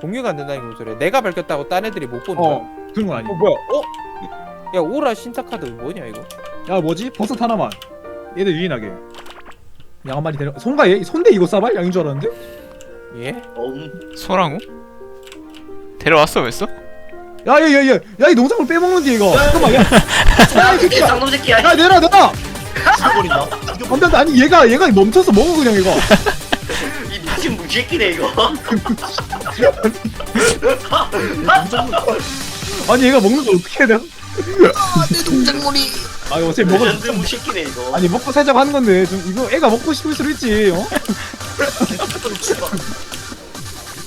공유가 안 된다는 게 소리야 내가 밝혔다고 딴 애들이 못 보는 거야 어. 그런 건 아니야. 어 뭐야? 어? 야 오라 신탁 카드 뭐냐 이거? 야 뭐지? 버섯 하나만. 얘들 유인하게. 양 한 마리 데려 손가 얘 손대 이거 싸발 양인 줄 알았는데? 예? 엄 소라고? 데려왔어 벌써? 야야야야 야이 농작물 빼먹는데 이거. 잠깐만 야 야 이 이 새끼야. 쌍놈 새끼야. 야 내놔 내놔. 죽어버린다. 안돼 아니 얘가 얘가 멈춰서 먹어 그냥 이거. 이 미친 무새끼네 이거 아니 얘가 먹는 걸 어떻게 해야 돼? 내 동작물이 아 이거 어차피 먹어 레전드 무새끼네 이거. 아니 먹고 살자고 하는 건데 좀 이거 애가 먹고 싶을 수도 있지 어?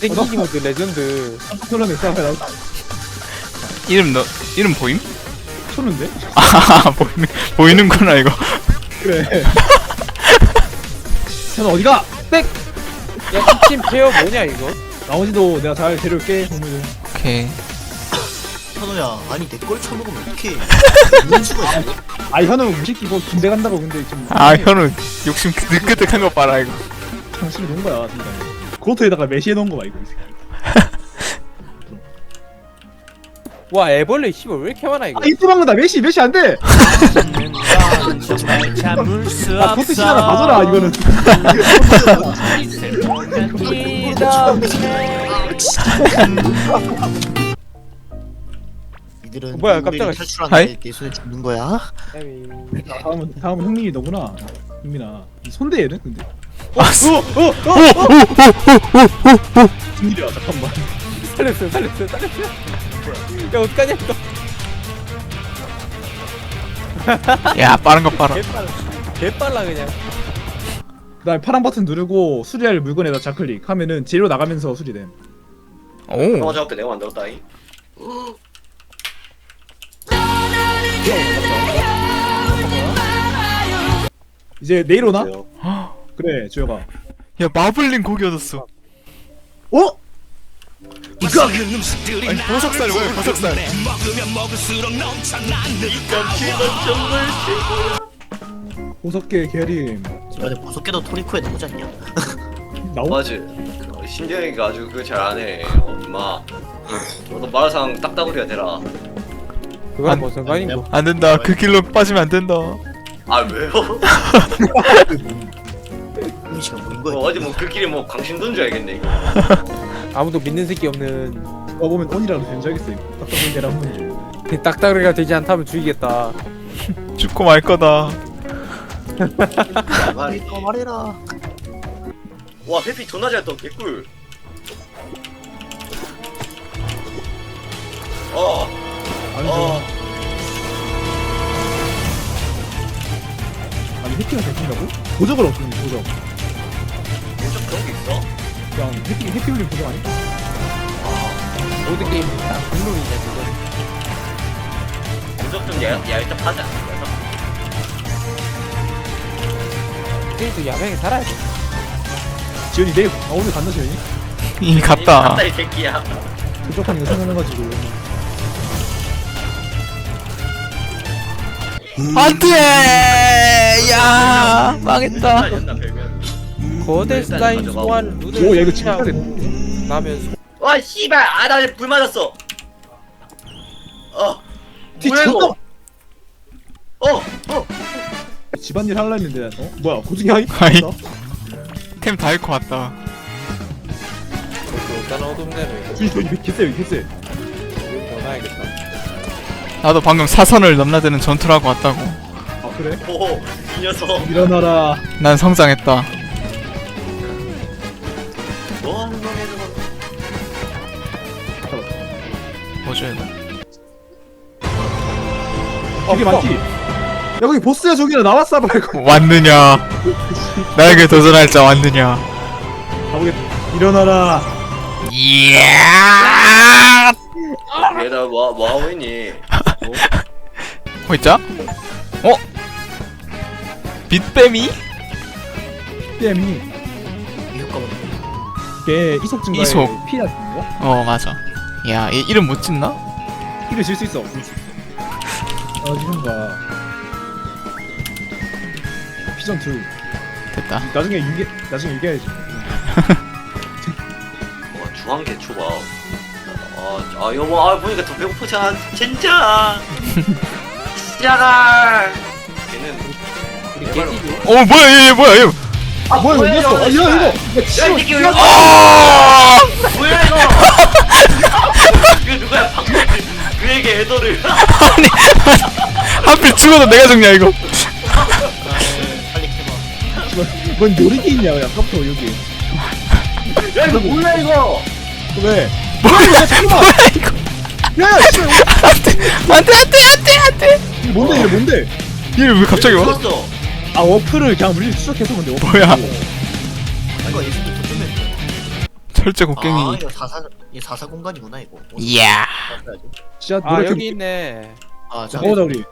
땡기기 모드 레전드. 그러네 싸발 이름 너 이름 보임? 쳤는데? 아 보이는 보이는구나 이거. 그래. 쟤는 어디가? 빽야 기침 페어 뭐냐 이거 나머지도 내가 잘 데려올게 동물들. 오케이. 현우야 아니 내걸 쳐먹으면 어떡해? 이런 수가 있어? 아 현우 무식기 뭐 군대 간다고 근데 좀아 현우 욕심 느긋한 거 봐라 이거. 정신이 놓은 거야 진짜. 그것도에다가 메시해 놓은 거봐 이거. 이 새끼. 와 애벌레 씨발 왜 이렇게 많아 이거? 아 이때 막는다 메시 메시 안돼! 참을 수 아 그것도 시간을 가져라 이거는 이들은 뭐야, 우리를 깜짝아. 탈출하는데 내 손에 죽는 거야? 다음은 다음은 형님이 너구나. 형민아. 이 손대 얘는? 근데. 아, 무슨 일이야 잠깐만. 살렸어 살렸어 살렸어. 야 어떡하냐 이거 야 빠른 거 봐라. 개빨라 개빨라 그냥 그다음에 파란 버튼 누르고 수리할 물건에다 좌클릭 하면은 재료 나가면서 수리됨 오. 어 저거 내가 만들었다잉 이제 내일 오나? 그래 주혁아 야 마블링 고기 얻었어. 어? 아니 보석살 뭐야 보석살. 보석계 계림 근데 보석계도 토리코에 나오지 않냐? 나오? 맞지 그 신재영이가 아주 그거 잘 안 해 엄마 너도 마라상 딱따구리가 되라 그건 안- 뭐 상관이고 안 된다. 그 길로 빠지면 안 된다. 아 왜요? 뭐 거야? 어디 뭐 그끼리 뭐 광신도인 줄 알겠네 이거 아무도 믿는 새끼 없는 와 보면 온이라도 된줄 알겠어 이거 딱딱한 계란 중 딱따구리가 되지 않다면 죽이겠다 죽고 말 거다. 말이 너 말해라 와 회피 존나 잘 떠 개꿀 어 아니 어. 저 아니 해피가 되신다고? 보적을 없으면 보적 좀 그런 게 있어? 그냥 해피 해피 올린 보적 아니야? 모든 게임이 다 국룰이냐 그거 무적 좀 얇, 얇답하지 않 을까? 게임도 야명에 살아야 돼 지현이 내일 아 오늘 간다 지현이? 이 갔다. 갔다 이 새끼야 부족한 거 생각해가지고 안돼. 야 망했다. 별명 거대 일단 스타인 가져가고. 소환 눈을 오, 야, 이거 진짜 나면 와 씨발 아나불 맞았어 어 뭐야 이거 어 어. 집안일 하려 했는데 어? 뭐야 고중이 하이? 아이. 템다 잃고 왔다. 일단 어둠 대로 이거 주인 저기 개쎄 개쎄 이거 넣어놔야겠다 나도 방금 사선을 넘나드는 전투를 하고 왔다고. 아 그래? 오, 이 녀석 일어나라 난 성장했다. 뭐 하는 거냐 저거 뭐죠 이거? 되게 어, 많지? 야 거기 보스야 저기나 나왔어 말고 왔느냐? 나에게 도전할 자 왔느냐? 가보겠다 일어나라 이야! 얘나 뭐, 뭐 하고 있니 뭐 있자? 어? 빛뱀이? 땜이 이 효과가 걔 이속 증가에 이속. 피해 주는 거? 어 맞아. 야, 얘 이름 못 짓나? 피를 질수 있어 아 지금가 피전 2 됐다. 나중에 이게 나중에 이겨야지 와 중앙 개 초밥. 아, 아 여보, 아 보니까 더 배고프잖아, 진짜. 진짜가. 걔는 우리 어 뭐야 얘, 얘 뭐야 얘 아 뭐야 이거 이겼어 아, 야 이거 야, 이거 이 새끼 이거 아! 뭐야 이거? 이거 누구야? 방금 그에게 애도를. 아니 하필 죽어도 내가 죽냐 이거 뭔 놀이기 있냐 야 깜짝 여기. 야 이거 뭐야 이거? 왜? 뭐야 이거 야야 씨발 안돼 안돼 안돼 안돼 이거 뭔데 이거 뭔데? 얘왜 갑자기 와? 죽었어. 아 워프를 그냥 물리 추적해서 근데 워프 뭐야? 이거 예전에 도전면 철제 아 곡괭이. 이거 사사 이 사사 공간이구나 이거. 이야. 진짜 아 노력해 여기 있네. 아 가보자 우리.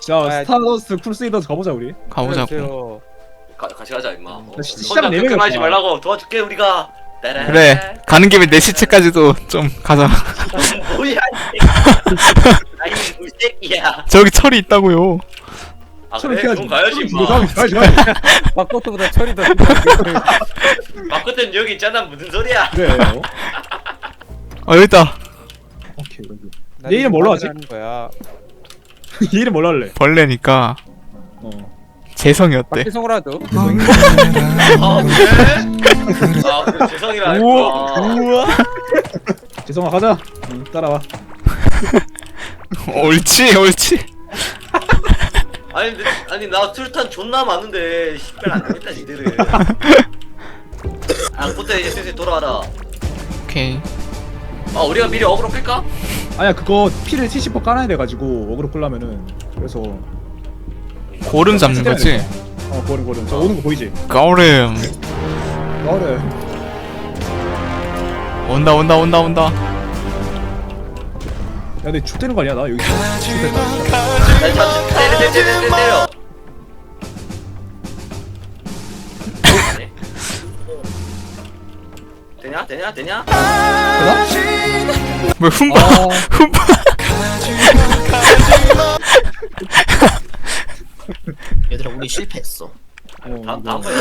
자 아, 스타더스트 크루세이더즈 가보자 우리. 가보자고. 그래요. 가, 같이 가자 임마. 어. 나 진짜 혼자 네 명이었구나. 말라고 도와줄게 우리가. 따라. 그래 가는 김에 내 시체까지도 좀 가자 뭐야 이 새끼. 아이 무새끼야. 저기 철이 있다고요 아 그래? 그럼 가야지 임마. 가야지 가야지 가야지 바코트보다 철이 더 바꾸던 여기 있잖아 무슨 소리야? 그래 어? 어 여기 있다 오케이 여기 얘 이름 뭘로 하지? 하는 거야 얘 이름 뭘로 할래? 벌레니까 어 재성이 어때? 박지성으로도 아 그래? 아 그래 죄송이라 우와 했구나. 우와 재성아 가자 응, 따라와 옳지 옳지 아니 근데 아니 나 술탄 존나 많은데 식별 안 되겠다 니들은. 아 그때 이제 슬슬 돌아와라. 오케이 아 우리가 미리 어그로 끌까? 아니야 그거 피를 70% 깔아야 돼가지고 어그로 끌려면은 그래서 고름 잡는 거지? 어 고름 고름 저 오는 거 보이지? 고름 고름 온다 온다 온다 온다 야 근데 죽되는 거 아니야 나 여기 잠시 때려 때려 때려 때려 때려. 되냐 되냐 되냐? 되나? 뭐 흠바 아 흠바 실패했어. 어, 다음 이거 다음번에.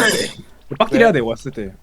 빡딜 해야 돼 왔을 때